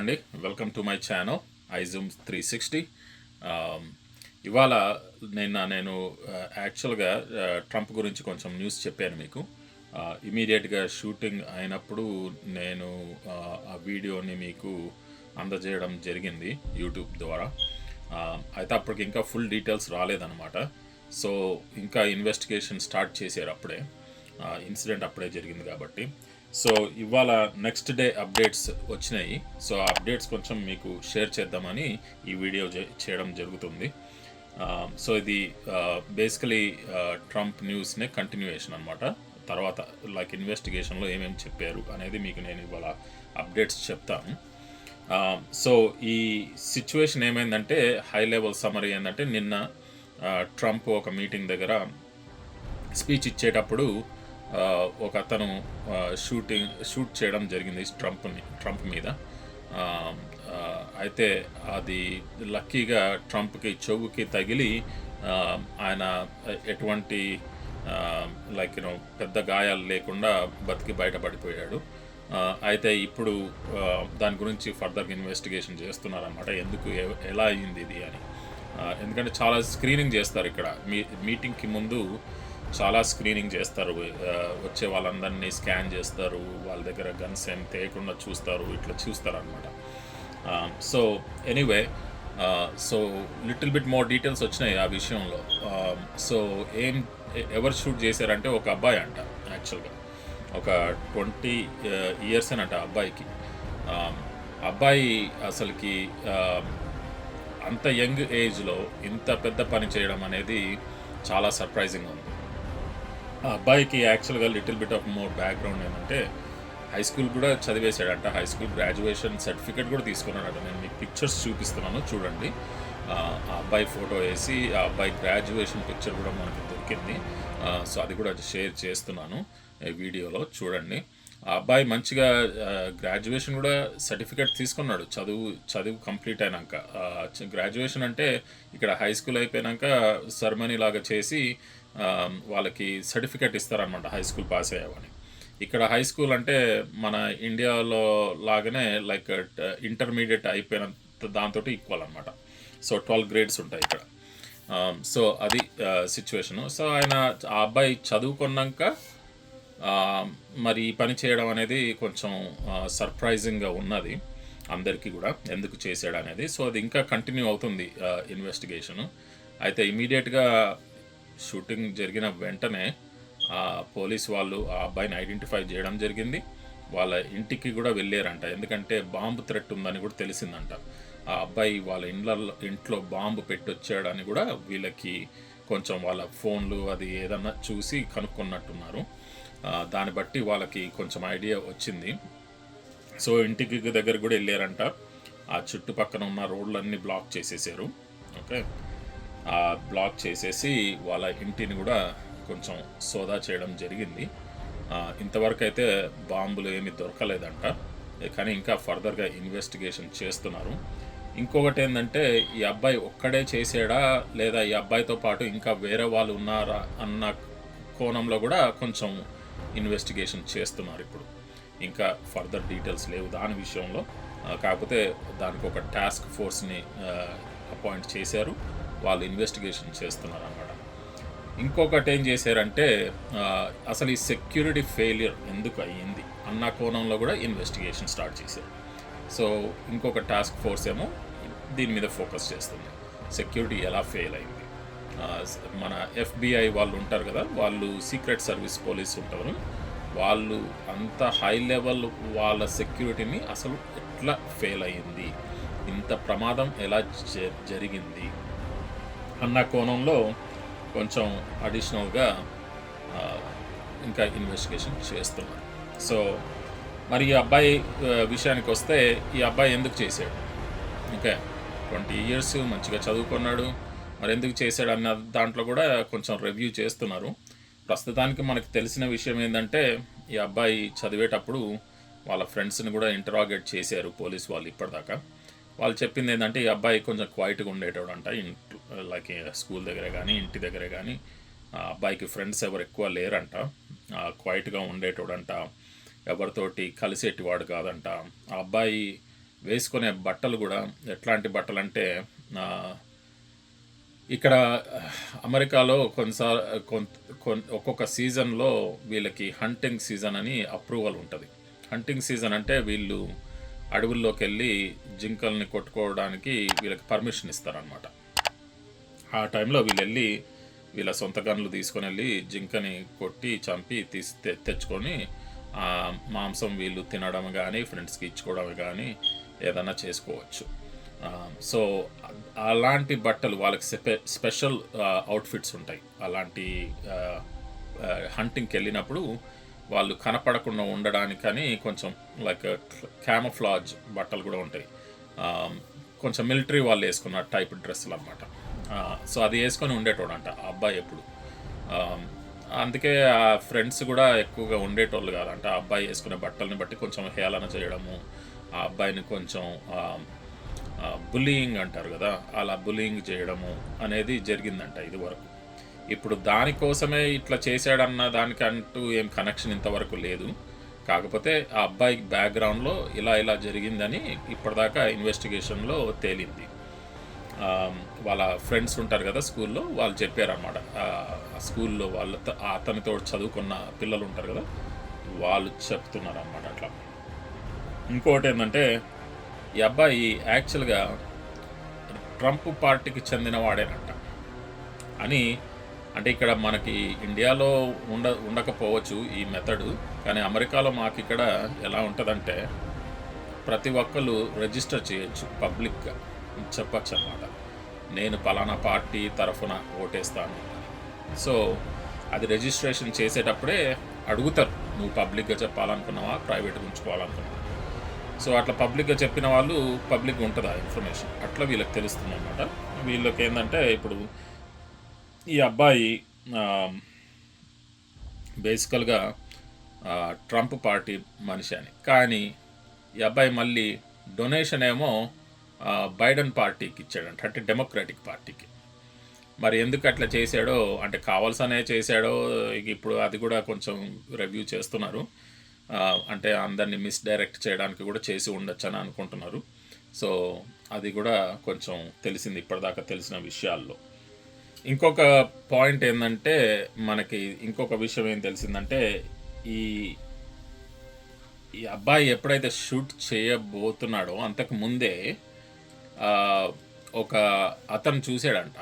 అండి. Welcome to my channel I zoom three sixty ఇవాళ నిన్న నేను uh, యాక్చువల్గా ట్రంప్ uh, గురించి కొంచెం న్యూస్ చెప్పాను మీకు. Uh, ఇమీడియట్గా షూటింగ్ అయినప్పుడు నేను ఆ, వీడియోని మీకు అందజేయడం జరిగింది యూట్యూబ్ ద్వారా. Um, అయితే అప్పటికి ఇంకా ఫుల్ డీటెయిల్స్ రాలేదన్నమాట. సో ఇంకా ఇన్వెస్టిగేషన్ స్టార్ట్ చేశారు అప్పుడే. ఇన్సిడెంట్ అప్పుడే జరిగింది కాబట్టి. సో ఇవాళ నెక్స్ట్ డే అప్డేట్స్ వచ్చినాయి. సో ఆ అప్డేట్స్ కొంచెం మీకు షేర్ చేద్దామని ఈ వీడియో చేయడం జరుగుతుంది. సో ఇది బేసికలీ ట్రంప్ న్యూస్నే కంటిన్యూయేషన్ అనమాట తర్వాత లైక్ ఇన్వెస్టిగేషన్లో ఏమేమి చెప్పారు అనేది మీకు నేను ఇవాళ అప్డేట్స్ చెప్తాను. సో ఈ సిచ్యువేషన్ ఏమైందంటే హై లెవెల్ సమరీ ఏంటంటే నిన్న ట్రంప్ ఒక మీటింగ్ దగ్గర స్పీచ్ ఇచ్చేటప్పుడు ఒక అతను షూటింగ్ షూట్ చేయడం జరిగింది ట్రంప్ని ట్రంప్ మీద. అయితే అది లక్కీగా ట్రంప్కి చెవుకి తగిలి ఆయన ఎటువంటి లైక్ యూనో పెద్ద గాయాలు లేకుండా బతికి బయటపడిపోయాడు. అయితే ఇప్పుడు దాని గురించి ఫర్దర్గా ఇన్వెస్టిగేషన్ చేస్తున్నారనమాట ఎందుకు ఎలా అయ్యింది ఇది అని. ఎందుకంటే చాలా స్క్రీనింగ్ చేస్తారు ఇక్కడ. మీ మీటింగ్కి ముందు చాలా స్క్రీనింగ్ చేస్తారు. వచ్చే వాళ్ళందరినీ స్కాన్ చేస్తారు. వాళ్ళ దగ్గర గన్స్ ఏం తేయకుండా చూస్తారు. ఇట్లా చూస్తారు అనమాట so anyway so little bit more details వచ్చినాయి ఆ విషయంలో. సో ఏం ఎవరు షూట్ చేశారంటే ఒక అబ్బాయి అంట యాక్చువల్గా ఒక ట్వంటీ ఇయర్స్ అనట అబ్బాయికి. అబ్బాయి అసలుకి అంత యంగ్ ఏజ్లో ఇంత పెద్ద పని చేయడం అనేది చాలా సర్ప్రైజింగ్ ఉంది. ఆ అబ్బాయికి యాక్చువల్గా little bit of more background ఏంటంటే హై స్కూల్ కూడా చదివేశాడట. హై స్కూల్ గ్రాడ్యుయేషన్ సర్టిఫికేట్ కూడా తీసుకున్నాడట. నేను మీకు పిక్చర్స్ చూపిస్తున్నాను చూడండి. ఆ అబ్బాయి ఫోటో వేసి ఆ అబ్బాయి గ్రాడ్యుయేషన్ పిక్చర్ కూడా మనకి దొరికింది. సో అది కూడా షేర్ చేస్తున్నాను వీడియోలో చూడండి. ఆ అబ్బాయి మంచిగా గ్రాడ్యుయేషన్ కూడా సర్టిఫికేట్ తీసుకున్నాడు. చదువు చదువు కంప్లీట్ అయినాక. గ్రాడ్యుయేషన్ అంటే ఇక్కడ హై స్కూల్ అయిపోయినాక సెర్మనీ లాగా చేసి వాళ్ళకి సర్టిఫికేట్ ఇస్తారనమాట హై స్కూల్ పాస్ అయ్యావని. ఇక్కడ హై స్కూల్ అంటే మన ఇండియాలో లాగానే లైక్ ఇంటర్మీడియట్ అయిపోయిన దాంతో ఈక్వల్ అనమాట సో ట్వెల్వ్ గ్రేడ్స్ ఉంటాయి ఇక్కడ. సో అది సిచ్యువేషను. సో ఆయన ఆ అబ్బాయి చదువుకున్నాక మరి ఈ పని చేయడం అనేది కొంచెం సర్ప్రైజింగ్గా ఉన్నది అందరికీ కూడా. ఎందుకు చేశాడు అనేది సో అది ఇంకా కంటిన్యూ అవుతుంది ఇన్వెస్టిగేషను. అయితే ఇమీడియట్గా షూటింగ్ జరిగిన వెంటనే ఆ పోలీస్ వాళ్ళు ఆ అబ్బాయిని ఐడెంటిఫై చేయడం జరిగింది. వాళ్ళ ఇంటికి కూడా వెళ్ళారంట. ఎందుకంటే బాంబు థ్రెట్ ఉందని కూడా తెలిసిందంట. ఆ అబ్బాయి వాళ్ళ ఇండ్లలో ఇంట్లో బాంబు పెట్టొచ్చాడని కూడా వీళ్ళకి కొంచెం వాళ్ళ ఫోన్లు అది ఏదన్నా చూసి కనుక్కున్నట్టున్నారు. దాన్ని బట్టి వాళ్ళకి కొంచెం ఐడియా వచ్చింది. సో ఇంటికి దగ్గర కూడా వెళ్ళారంట. ఆ చుట్టుపక్కన ఉన్న రోడ్లన్నీ బ్లాక్ చేసేసారు. ఓకే? బ్లాక్ చేసేసి వాళ్ళ ఇంటిని కూడా కొంచెం సోదా చేయడం జరిగింది. ఇంతవరకు అయితే బాంబులు ఏమీ దొరకలేదంట. కానీ ఇంకా ఫర్దర్గా ఇన్వెస్టిగేషన్ చేస్తున్నారు. ఇంకొకటి ఏంటంటే ఈ అబ్బాయి ఒక్కడే చేసాడా? లేదా ఈ అబ్బాయితో పాటు ఇంకా వేరే వాళ్ళు ఉన్నారా? అన్న కోణంలో కూడా కొంచెం ఇన్వెస్టిగేషన్ చేస్తున్నారు ఇప్పుడు. ఇంకా ఫర్దర్ డీటెయిల్స్ లేవు దాని విషయంలో. కాకపోతే దానికి ఒక టాస్క్ ఫోర్స్ని అపాయింట్ చేశారు. వాళ్ళు ఇన్వెస్టిగేషన్ చేస్తున్నారు అన్నమాట ఇంకొకటి ఏం చేశారంటే అసలు ఈ సెక్యూరిటీ ఫెయిలియర్ ఎందుకు అయ్యింది అన్న కోణంలో కూడా ఇన్వెస్టిగేషన్ స్టార్ట్ చేశారు. సో ఇంకొక టాస్క్ ఫోర్స్ ఏమో దీని మీద ఫోకస్ చేస్తుంది. సెక్యూరిటీ ఎలా ఫెయిల్ అయింది? మన ఎఫ్బిఐ వాళ్ళు ఉంటారు కదా వాళ్ళు సీక్రెట్ సర్వీస్ పోలీస్ ఉంటారు. వాళ్ళు అంత హై లెవెల్ వాళ్ళ సెక్యూరిటీని అసలు ఎట్లా ఫెయిల్ అయ్యింది? ఇంత ప్రమాదం ఎలా జ- జరిగింది? అన్న కోణంలో కొంచెం అడిషనల్గా ఇంకా ఇన్వెస్టిగేషన్ చేస్తున్నారు. సో మరి ఈ అబ్బాయి విషయానికి వస్తే ఈ అబ్బాయి ఎందుకు చేశాడు? ఇంకా ట్వంటీ ఇయర్స్ మంచిగా చదువుకున్నాడు. మరి ఎందుకు చేశాడు అన్న దాంట్లో కూడా కొంచెం రివ్యూ చేస్తున్నారు. ప్రస్తుతానికి మనకు తెలిసిన విషయం ఏంటంటే ఈ అబ్బాయి చదివేటప్పుడు వాళ్ళ ఫ్రెండ్స్ని కూడా ఇంటరాగేట్ చేశారు పోలీస్ వాళ్ళు ఇప్పటిదాకా. వాళ్ళు చెప్పింది ఏంటంటే ఈ అబ్బాయి కొంచెం క్వైట్గా ఉండేటోడంట. లైక్ స్కూల్ దగ్గరే కానీ ఇంటి దగ్గరే కానీ ఆ అబ్బాయికి ఫ్రెండ్స్ ఎవరు ఎక్కువ లేరంట. క్వైట్గా ఉండేటోడంట. ఎవరితోటి కలిసేటివాడు కాదంట. ఆ అబ్బాయి వేసుకునే బట్టలు కూడా ఎట్లాంటి బట్టలు అంటే ఇక్కడ అమెరికాలో కొన్నిసార్ కొంత ఒక్కొక్క సీజన్లో వీళ్ళకి హంటింగ్ సీజన్ అని అప్రూవల్ ఉంటుంది. హంటింగ్ సీజన్ అంటే వీళ్ళు అడవుల్లోకి వెళ్ళి జింకల్ని కొట్టుకోవడానికి వీళ్ళకి పర్మిషన్ ఇస్తారనమాట ఆ టైంలో వీళ్ళు వెళ్ళి వీళ్ళ సొంత గన్లు తీసుకొని వెళ్ళి జింకని కొట్టి చంపి తీసి తె- తెచ్చుకొని ఆ మాంసం వీళ్ళు తినడం కానీ ఫ్రెండ్స్కి ఇచ్చుకోవడం కానీ ఏదైనా చేసుకోవచ్చు. సో అలాంటి బట్టలు వాళ్ళకి స్పె స్పెషల్ అవుట్ఫిట్స్ ఉంటాయి. అలాంటి హంటింగ్కి వెళ్ళినప్పుడు వాళ్ళు కనపడకుండా ఉండడానికని కొంచెం లైక్ క్యామఫ్లాజ్ బట్టలు కూడా ఉంటాయి. కొంచెం మిలిటరీ వాళ్ళు వేసుకున్న టైప్ డ్రెస్సులు అనమాట సో అది వేసుకొని ఉండేటోడంట ఆ అబ్బాయి ఎప్పుడు. అందుకే ఆ ఫ్రెండ్స్ కూడా ఎక్కువగా ఉండేటోళ్ళు కాదంట ఆ అబ్బాయి వేసుకునే బట్టల్ని బట్టి కొంచెం హేళన చేయడము ఆ అబ్బాయిని కొంచెం బులీయింగ్ అంటారు కదా అలా బులీయింగ్ చేయడము అనేది జరిగిందంట ఇది వరకు ఇప్పుడు దానికోసమే ఇట్లా చేశాడన్న దానికంటూ ఏం కనెక్షన్ ఇంతవరకు లేదు. కాకపోతే ఆ అబ్బాయి బ్యాక్గ్రౌండ్లో ఇలా ఇలా జరిగిందని ఇప్పటిదాకా ఇన్వెస్టిగేషన్లో తేలింది. వాళ్ళ ఫ్రెండ్స్ ఉంటారు కదా స్కూల్లో వాళ్ళు చెప్పారన్నమాట. స్కూల్లో వాళ్ళ అతనితో చదువుకున్న పిల్లలు ఉంటారు కదా వాళ్ళు చెప్తున్నారు అన్నమాట అట్లా. ఇంకోటి ఏంటంటే ఈ అబ్బాయి యాక్చువల్గా ట్రంప్ పార్టీకి చెందిన వాడేనంట అని అంటే ఇక్కడ మనకి ఇండియాలో ఉండ ఉండకపోవచ్చు ఈ మెథడు కానీ అమెరికాలో మాకు ఇక్కడ ఎలా ఉంటుందంటే ప్రతి ఒక్కరు రిజిస్టర్ చేయొచ్చు పబ్లిక్గా. చెప్పచ్చు అన్నమాట నేను పలానా పార్టీ తరఫున ఓటేస్తాను. సో అది రిజిస్ట్రేషన్ చేసేటప్పుడే అడుగుతారు నువ్వు పబ్లిక్గా చెప్పాలనుకున్నావా? ప్రైవేట్గా ఉంచుకోవాలనుకున్నావా? సో అట్లా పబ్లిక్గా చెప్పిన వాళ్ళు పబ్లిక్గా ఉంటుంది ఆ ఇన్ఫర్మేషన్? అట్లా వీళ్ళకి తెలుస్తుంది అనమాట వీళ్ళకి ఏంటంటే ఇప్పుడు ఈ అబ్బాయి బేసికల్గా ట్రంప్ పార్టీ మనిషి అని. కానీ ఈ అబ్బాయి మళ్ళీ డొనేషన్ ఏమో బైడెన్ పార్టీకి ఇచ్చాడంట అంటే డెమోక్రాటిక్ పార్టీకి. మరి ఎందుకు అట్లా చేశాడో అంటే కావాల్సనే చేశాడో ఇప్పుడు అది కూడా కొంచెం రివ్యూ చేస్తున్నారు. అంటే అందరినీ మిస్డైరెక్ట్ చేయడానికి కూడా చేసి ఉండొచ్చు అని అనుకుంటున్నారు. సో అది కూడా కొంచెం తెలిసింది ఇప్పటిదాకా తెలిసిన విషయాల్లో. ఇంకొక పాయింట్ ఏంటంటే మనకి ఇంకొక విషయం ఏం తెలిసిందంటే ఈ ఈ అబ్బాయి ఎప్పుడైతే షూట్ చేయబోతున్నాడో అంతకు ముందే ఒక అతను చూశాడంట.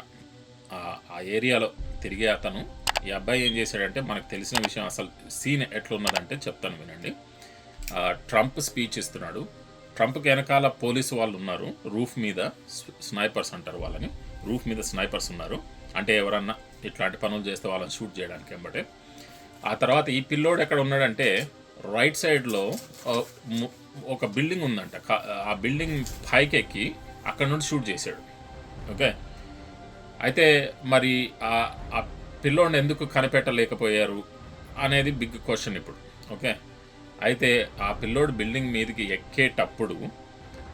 ఆ- ఏరియాలో తిరిగే అతను ఈ అబ్బాయి ఏం చేశాడంటే మనకు తెలిసిన విషయం అసలు సీన్ ఎట్లున్నదంటే చెప్తాను వినండి. ట్రంప్ స్పీచ్ ఇస్తున్నాడు. ట్రంప్కి వెనకాల పోలీసు వాళ్ళు ఉన్నారు. రూఫ్ మీద స్నైపర్స్ అంటారు వాళ్ళని. రూఫ్ మీద స్నైపర్స్ ఉన్నారు. అంటే ఎవరన్నా ఇట్లాంటి పనులు చేస్తే వాళ్ళని షూట్ చేయడానికి ఎంబటే ఆ తర్వాత ఈ పిల్లోడు ఎక్కడ ఉన్నాడంటే రైట్ సైడ్లో ఒక బిల్డింగ్ ఉందంట. కా- ఆ బిల్డింగ్ పైకి ఎక్కి అక్కడ నుండి షూట్ చేశాడు. ఓకే? అయితే మరి ఆ పిల్లోడిని ఎందుకు కనిపెట్టలేకపోయారు అనేది బిగ్ క్వశ్చన్ ఇప్పుడు. ఓకే? అయితే ఆ పిల్లోడు బిల్డింగ్ మీదకి ఎక్కేటప్పుడు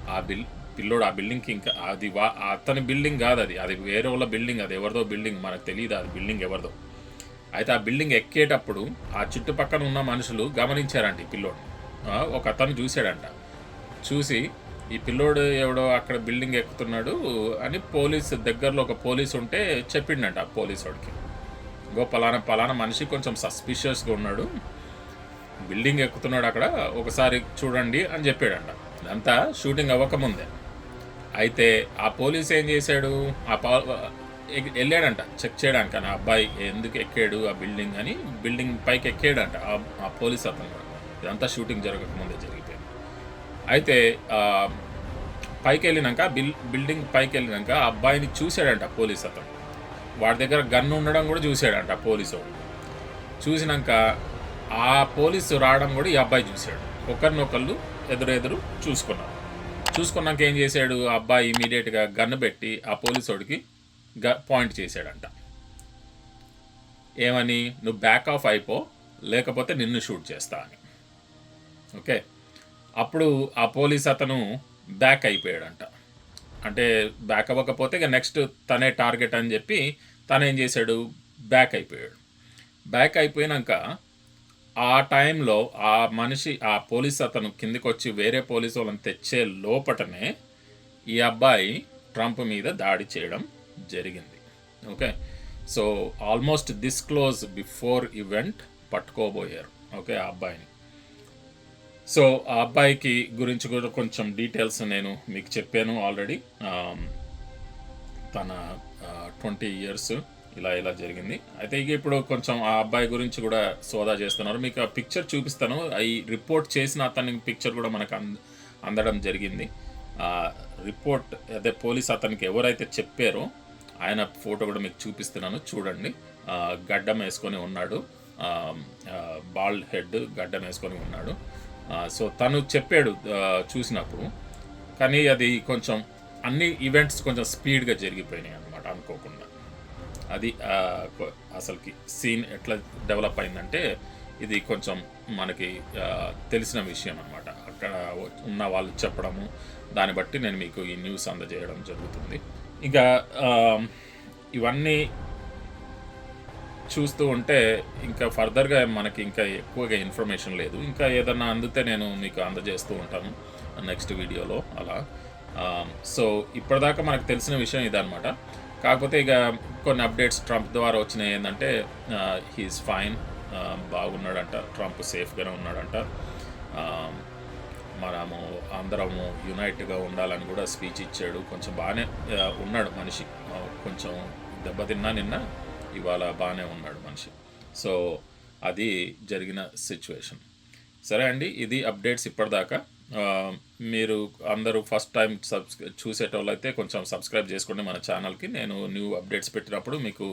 ఆ బిల్ పిల్లోడు ఆ బిల్డింగ్కి ఇంకా అది వా అతని బిల్డింగ్ కాదు అది. అది వేరే వాళ్ళ బిల్డింగ్ అది ఎవరిదో బిల్డింగ్ మనకు తెలియదు అది బిల్డింగ్ ఎవరిదో. అయితే ఆ బిల్డింగ్ ఎక్కేటప్పుడు ఆ చుట్టుపక్కన ఉన్న మనుషులు గమనించారంట ఈ పిల్లోడు ఒక అతను చూశాడంట. చూసి ఈ పిల్లోడు ఎవడో అక్కడ బిల్డింగ్ ఎక్కుతున్నాడు అని పోలీస్ దగ్గరలో ఒక పోలీస్ ఉంటే చెప్పిండంట ఆ పోలీస్ వాడికి. గో పలానా పలానా మనిషి కొంచెం సస్పిషియస్గా ఉన్నాడు. బిల్డింగ్ ఎక్కుతున్నాడు అక్కడ ఒకసారి చూడండి అని చెప్పాడంట. ఇదంతా షూటింగ్ అవ్వకముందే అయితే ఆ పోలీస్ ఏం చేశాడు? ఆ పా వెళ్ళాడంట చెక్ చేయడానికి. ఆ అబ్బాయి ఎందుకు ఎక్కాడు ఆ బిల్డింగ్? అని బిల్డింగ్ పైకి ఎక్కాడంట ఆ- పోలీస్ అతను. ఇదంతా షూటింగ్ జరగకముందే జరిగింది. అయితే పైకి వెళ్ళినాక బిల్ బిల్డింగ్ పైకి వెళ్ళినాక అబ్బాయిని చూశాడంట పోలీస్ అతను. వాడి దగ్గర గన్ ఉండడం కూడా చూశాడంట పోలీసు చూసినాక ఆ పోలీసు రావడం కూడా ఈ అబ్బాయి చూశాడు. ఒకరినొకళ్ళు ఎదురెదురు చూసుకున్నారు. చూసుకున్నాక ఏం చేశాడు? ఆ అబ్బాయి ఇమీడియట్గా గన్ను పెట్టి ఆ పోలీసోడికి గ పాయింట్ చేశాడంట. ఏమని? నువ్వు బ్యాక్ ఆఫ్ అయిపో లేకపోతే నిన్ను షూట్ చేస్తా అని. ఓకే? అప్పుడు ఆ పోలీస్ అతను బ్యాక్ అయిపోయాడంట. అంటే బ్యాక్ అవ్వకపోతే ఇక నెక్స్ట్ తనే టార్గెట్ అని చెప్పి తనేం చేశాడు? బ్యాక్ అయిపోయాడు. బ్యాక్ అయిపోయినాక ఆ టైంలో ఆ మనిషి ఆ పోలీస్ అతను కిందికి వచ్చి వేరే పోలీసు వాళ్ళని తెచ్చే లోపటనే ఈ అబ్బాయి ట్రంప్ మీద దాడి చేయడం జరిగింది. Okay so almost this close before event పట్టుకోబోయారు. Okay ఆ అబ్బాయిని. సో ఆ అబ్బాయికి గురించి కూడా కొంచెం డీటెయిల్స్ నేను మీకు చెప్పాను ఆల్రెడీ. తన ట్వంటీ ఇయర్స్ ఇలా ఇలా జరిగింది. అయితే ఇక ఇప్పుడు కొంచెం ఆ అబ్బాయి గురించి కూడా సోదా చేస్తున్నారు. మీకు ఆ పిక్చర్ చూపిస్తాను. ఈ రిపోర్ట్ చేసిన అతని పిక్చర్ కూడా మనకు అంద అందడం జరిగింది. రిపోర్ట్ అదే పోలీస్ అతనికి ఎవరైతే చెప్పారో ఆయన ఫోటో కూడా మీకు చూపిస్తున్నాను. చూడండి. గడ్డం వేసుకొని ఉన్నాడు. బాల్డ్ హెడ్ గడ్డం వేసుకొని ఉన్నాడు. సో తను చెప్పాడు చూసినప్పుడు. కానీ అది కొంచెం అన్ని ఈవెంట్స్ కొంచెం స్పీడ్గా జరిగిపోయినాయి అనమాట అనుకోకుండా. అది అసలుకి సీన్ ఎట్లా డెవలప్ అయిందంటే ఇది కొంచెం మనకి తెలిసిన విషయం అనమాట అక్కడ ఉన్న వాళ్ళు చెప్పడము దాన్ని బట్టి నేను మీకు ఈ న్యూస్ అందజేయడం జరుగుతుంది. ఇంకా ఇవన్నీ చూస్తూ ఉంటే ఇంకా ఫర్దర్గా మనకి ఇంకా ఎక్కువగా ఇన్ఫర్మేషన్ లేదు. ఇంకా ఏదన్నా అందితే నేను మీకు అందజేస్తూ ఉంటాను నెక్స్ట్ వీడియోలో అలా. సో ఇప్పటిదాకా మనకు తెలిసిన విషయం ఇదనమాట కాకపోతే ఇక కొన్ని అప్డేట్స్ ట్రంప్ ద్వారా వచ్చినాయి. ఏంటంటే హీఈస్ ఫైన్ బాగున్నాడంట ట్రంప్ సేఫ్గానే ఉన్నాడంట. మనము అందరము యునైట్గా ఉండాలని కూడా స్పీచ్ ఇచ్చాడు. కొంచెం బాగానే ఉన్నాడు మనిషి. కొంచెం దెబ్బతిన్నా నిన్న ఇవాళ బాగానే ఉన్నాడు మనిషి. సో అది జరిగిన సిచ్యువేషన్. సరే అండి ఇది అప్డేట్స్ ఇప్పటిదాకా. మీరు అందరూ ఫస్ట్ టైం సబ్స్ చూసేటోళ్ళైతే కొంచెం సబ్స్క్రైబ్ చేసుకోండి మన ఛానల్కి. నేను న్యూ అప్డేట్స్ పెట్టినప్పుడు మీకు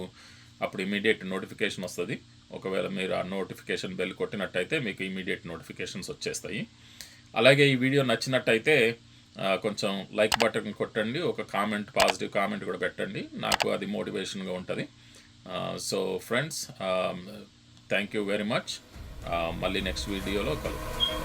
అప్పుడు ఇమీడియట్ నోటిఫికేషన్ వస్తుంది. ఒకవేళ మీరు ఆ నోటిఫికేషన్ బెల్ కొట్టినట్టయితే మీకు ఇమీడియట్ నోటిఫికేషన్స్ వచ్చేస్తాయి. అలాగే ఈ వీడియో నచ్చినట్టయితే కొంచెం లైక్ బటన్ కొట్టండి ఒక కామెంట్ పాజిటివ్ కామెంట్ కూడా పెట్టండి. నాకు అది మోటివేషన్గా ఉంటుంది. So friends thank you very much మళ్ళీ నెక్స్ట్ వీడియోలో కలుద్దాం.